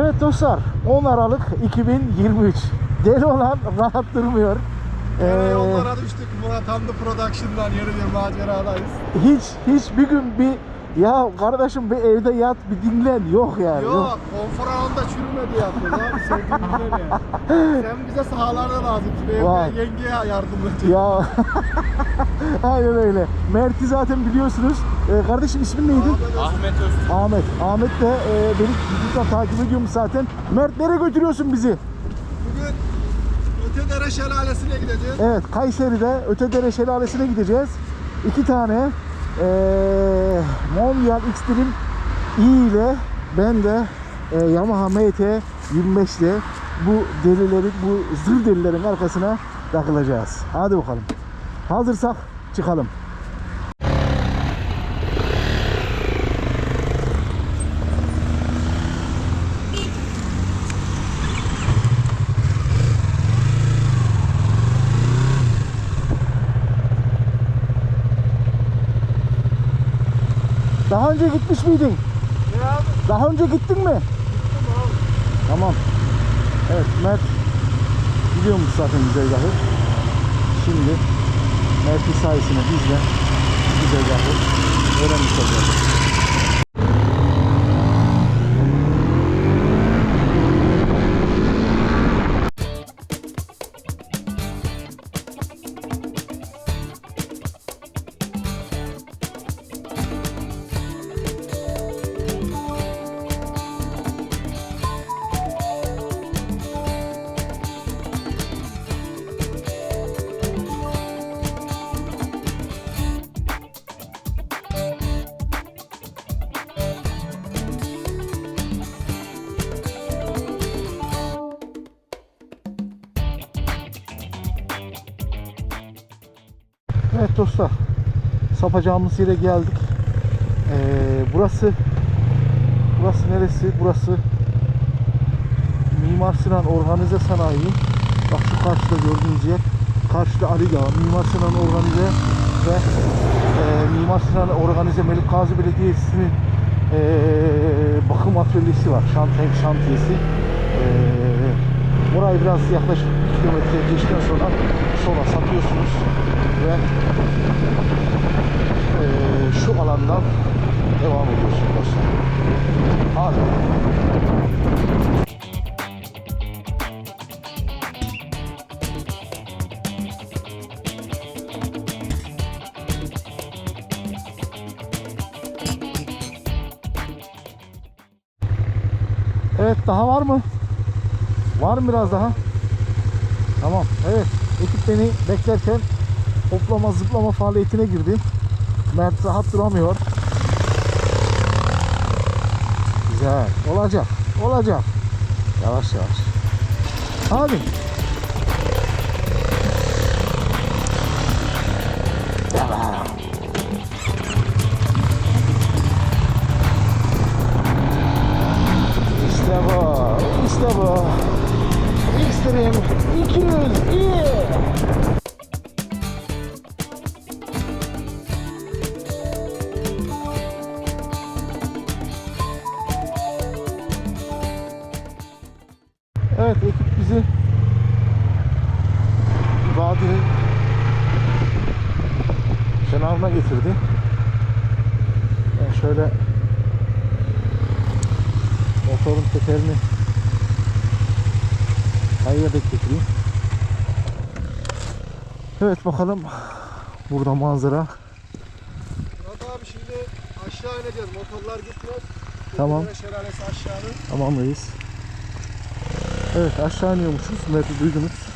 Evet dostlar 10 Aralık 2023. Deli olan rahat durmuyor. Ee, yollara düştük. Murat Hamdi Production'dan yeni bir maceradayız. hiç hiç bir gün bir ya kardeşim bir evde yat bir dinlen yok yani. Yok, konfor alanında çürümedi yapıyoruz abi. Sevdiğimizden ya. Sen bize sahalarda lazımsın. Evde Vay. yengeye yardım et. Ya aynen öyle. Mert'i zaten biliyorsunuz. Ee, kardeşim ismin neydi? Ahmet Öztürk. Ahmet. Ahmet de e, beni YouTube'dan takip ediyormuş zaten. Mert nereye götürüyorsun bizi? Bugün Ötedere Şelalesi'ne gideceğiz. Evet Kayseri'de Ötedere Şelalesi'ne gideceğiz. İki tane eee Mondial Xtreme i ile ben de eee, Yamaha MT 25 ile bu delilerin, bu zır delilerin arkasına takılacağız. Hadi bakalım. Hazırsak çıkalım. Daha önce gitmiş miydin? Ne abi? Daha önce gittin mi? Gittim abi. Tamam. Evet Mert biliyormuş zaten güzergahı. Şimdi Mert'in sayesinde biz de güzergahı öğrenmiş olacağız. Dostlar sapacağımız yere geldik. Ee, burası burası neresi? Burası Mimar Sinan Organize Sanayi. Bak şu karşıda gördüğünüz yer. Karşıda Ali Dağı, Mimar Sinan Organize ve e, Mimar Sinan Organize Melik Gazi Belediyesi'nin e, bakım atölyesi var. Şantiye şantiyesi. E, burayı biraz yaklaşık 1 kilometre geçtikten sonra sola sapıyorsunuz ve e, şu alandan devam ediyorsunuz. Hadi. Evet daha var mı? Var mı biraz daha? Tamam. Evet. Ekip beni beklerken hoplama zıplama faaliyetine girdi. Mert rahat duramıyor. Güzel. Olacak. Olacak. Yavaş yavaş. Hadi. Kenarına getirdi. Ben şöyle motorun tekerini kayaya bekleteyim. Evet bakalım burada manzara. Murat abi şimdi aşağı ineceğiz. Motorlar gitmez. Tamam. Şelalesi aşağıda. Tamamlayız. Evet aşağı iniyormuşuz. Mert'i duydunuz.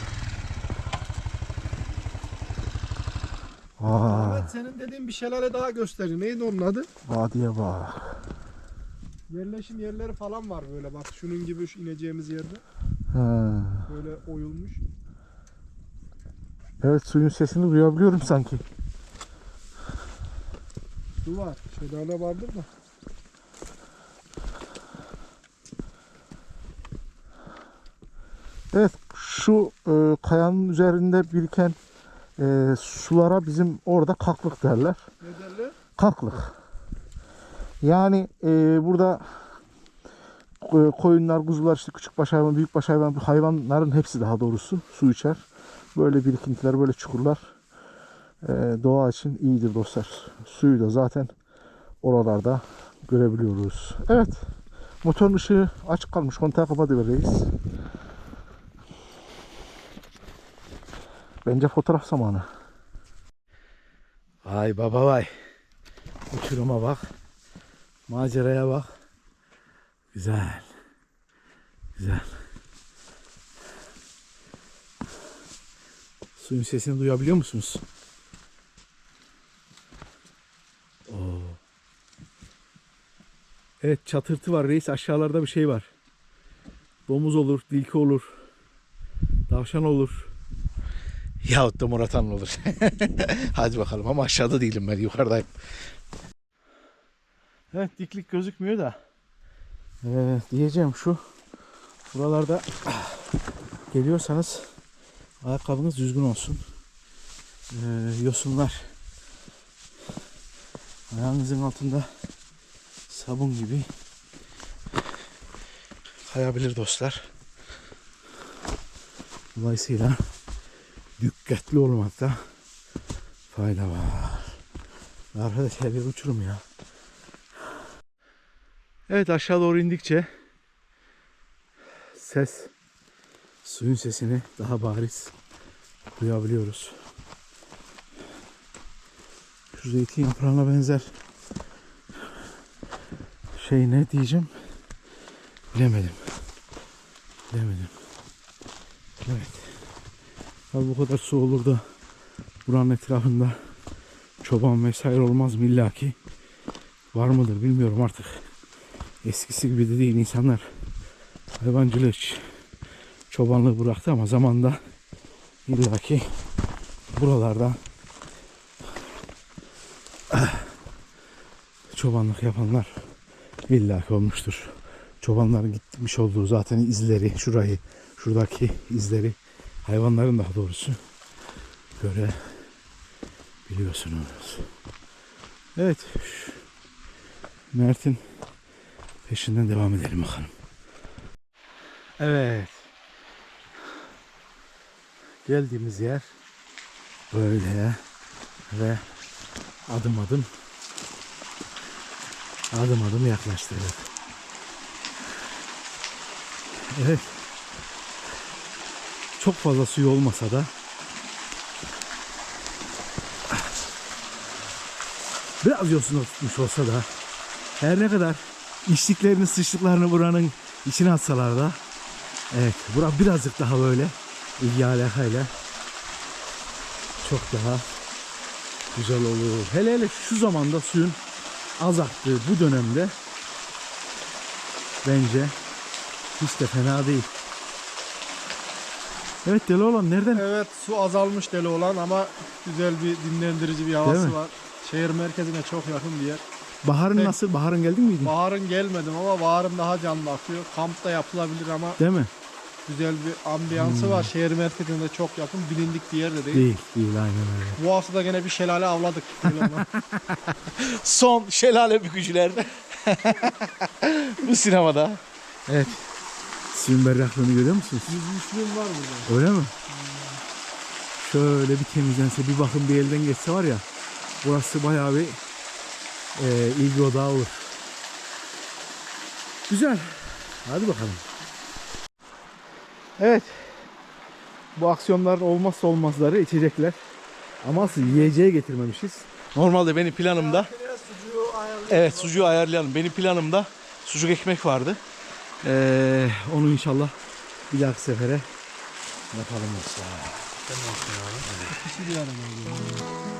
Vay, Evet senin dediğin bir şelale daha göstereyim. Neydi onun adı? vadiye bak. Yerleşim yerleri falan var böyle bak şunun gibi şu ineceğimiz yerde. Ha. Böyle oyulmuş. Evet suyun sesini duyabiliyorum sanki. Su var. Şelale vardır da. Evet şu e, kayanın üzerinde biriken e, sulara bizim orada kaklık derler. Ne derler? Kaklık. Yani e, burada e, koyunlar, kuzular, işte küçük baş hayvan, büyük baş hayvan, hayvanların hepsi daha doğrusu su içer. Böyle birikintiler, böyle çukurlar e, doğa için iyidir dostlar. Suyu da zaten oralarda görebiliyoruz. Evet. Motorun ışığı açık kalmış. Kontağı kapatıver reis. Bence fotoğraf zamanı. Vay baba vay. Uçuruma bak. Maceraya bak. Güzel. Güzel. Suyun sesini duyabiliyor musunuz? Oo. Evet çatırtı var reis. Aşağılarda bir şey var. Domuz olur, dilki olur. Tavşan olur. Yahut da Muratan olur. Hadi bakalım ama aşağıda değilim ben yukarıdayım. Evet diklik gözükmüyor da. Ee, diyeceğim şu. Buralarda geliyorsanız ayakkabınız düzgün olsun. Ee, yosunlar ayağınızın altında sabun gibi kayabilir dostlar. Dolayısıyla dikkatli olmakta fayda var. Arkadaş her yer uçurum ya. Evet aşağı doğru indikçe ses suyun sesini daha bariz duyabiliyoruz. Şu zeytin yaprağına benzer şey ne diyeceğim bilemedim. Bilemedim. Evet. Tabi bu kadar su olur da buranın etrafında çoban vesaire olmaz mı illaki var mıdır bilmiyorum artık. Eskisi gibi de değil insanlar hayvancılığı çobanlığı bıraktı ama zamanda illaki buralarda çobanlık yapanlar illaki olmuştur. Çobanların gitmiş olduğu zaten izleri, şurayı, şuradaki izleri hayvanların daha doğrusu göre biliyorsunuz. Evet. Mert'in peşinden devam edelim bakalım. Evet. Geldiğimiz yer böyle ve adım adım adım adım yaklaştı. Evet. Evet. Çok fazla suyu olmasa da biraz yosunlu tutmuş olsa da her ne kadar içtiklerini sıçtıklarını buranın içine atsalar da evet bura birazcık daha böyle ilgi alakayla çok daha güzel olur. Hele hele şu zamanda suyun az aktığı bu dönemde bence hiç de fena değil. Evet deli olan nereden? Evet su azalmış deli olan ama güzel bir dinlendirici bir havası mi? var. Şehir merkezine çok yakın bir yer. Baharın Evet. nasıl? Baharın geldin miydin? Baharın gelmedim ama baharın daha canlı akıyor. Kampta yapılabilir ama Değil mi? güzel bir ambiyansı var. Şehir merkezine çok yakın. Bilindik bir yer de değil. Değil. Değil aynen öyle. Bu hafta da gene bir şelale avladık. Son şelale bükücüler. Bu sinemada. Evet. Suyun berraklığını görüyor musunuz? Yüzmüşlüğüm var burada. Öyle mi? Şöyle bir temizlense bir bakın bir elden geçse var ya burası bayağı bir e, ilgi odağı olur. Güzel. Hadi bakalım. Evet. Bu aksiyonların olmazsa olmazları içecekler. Ama asıl yiyeceği getirmemişiz. Normalde benim planımda Evet sucuğu ayarlayalım. Benim planımda sucuk ekmek vardı. Ee, onu inşallah bir dahaki sefere yapalım dostlar. İkisi bir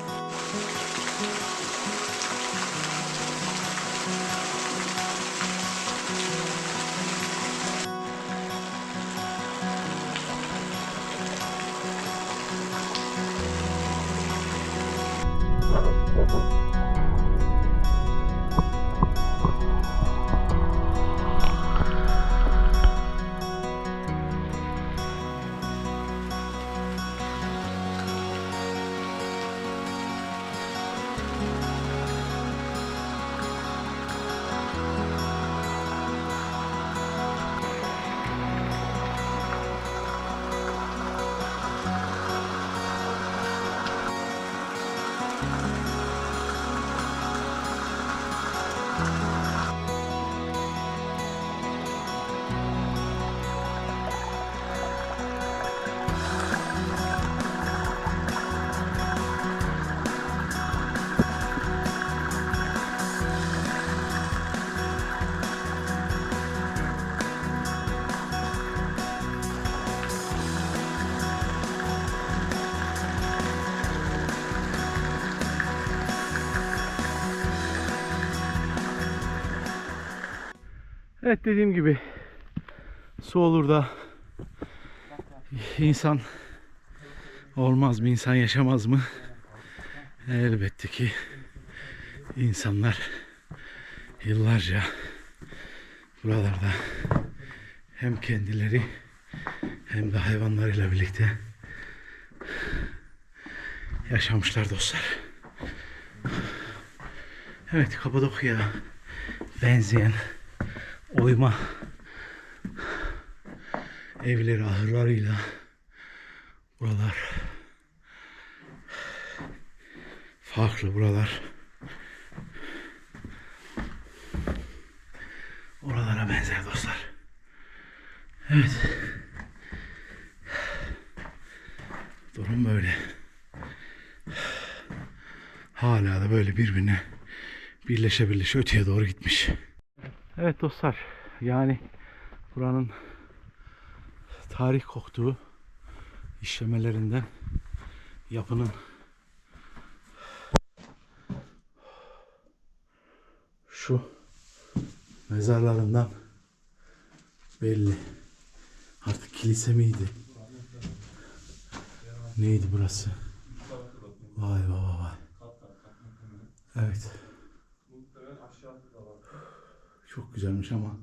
Evet dediğim gibi su olur da insan olmaz mı? insan yaşamaz mı? Elbette ki insanlar yıllarca buralarda hem kendileri hem de hayvanlarıyla birlikte yaşamışlar dostlar. Evet Kapadokya benzeyen oyma evleri ahırlarıyla buralar farklı buralar oralara benzer dostlar. Evet. Durum böyle. Hala da böyle birbirine birleşe birleşe öteye doğru gitmiş. Evet dostlar yani buranın tarih koktuğu işlemelerinden yapının şu mezarlarından belli. Artık kilise miydi? Neydi burası? Vay vay vay. Evet. Çok güzelmiş ama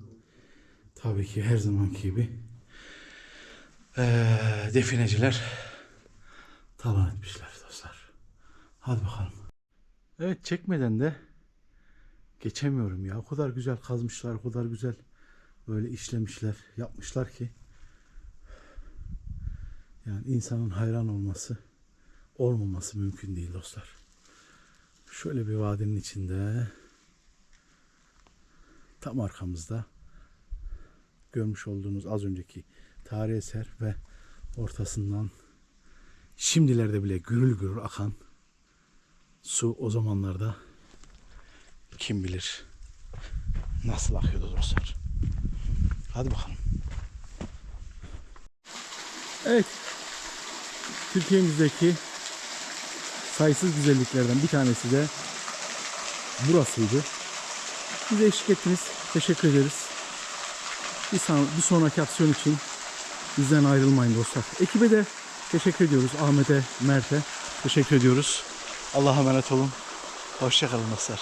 tabii ki her zamanki gibi eee, defineciler talan etmişler dostlar. Hadi bakalım. Evet çekmeden de geçemiyorum ya. O kadar güzel kazmışlar, o kadar güzel böyle işlemişler, yapmışlar ki yani insanın hayran olması, olmaması mümkün değil dostlar. Şöyle bir vadinin içinde tam arkamızda görmüş olduğunuz az önceki tarihi eser ve ortasından şimdilerde bile gürül gürül akan su o zamanlarda kim bilir nasıl akıyordu dostlar. Hadi bakalım. Evet. Türkiye'mizdeki sayısız güzelliklerden bir tanesi de burasıydı. Bize eşlik ettiniz. Teşekkür ederiz. Bir, son- bir sonraki aksiyon için bizden ayrılmayın dostlar. Ekibe de teşekkür ediyoruz. Ahmet'e, Mert'e teşekkür ediyoruz. Allah'a emanet olun. Hoşçakalın dostlar.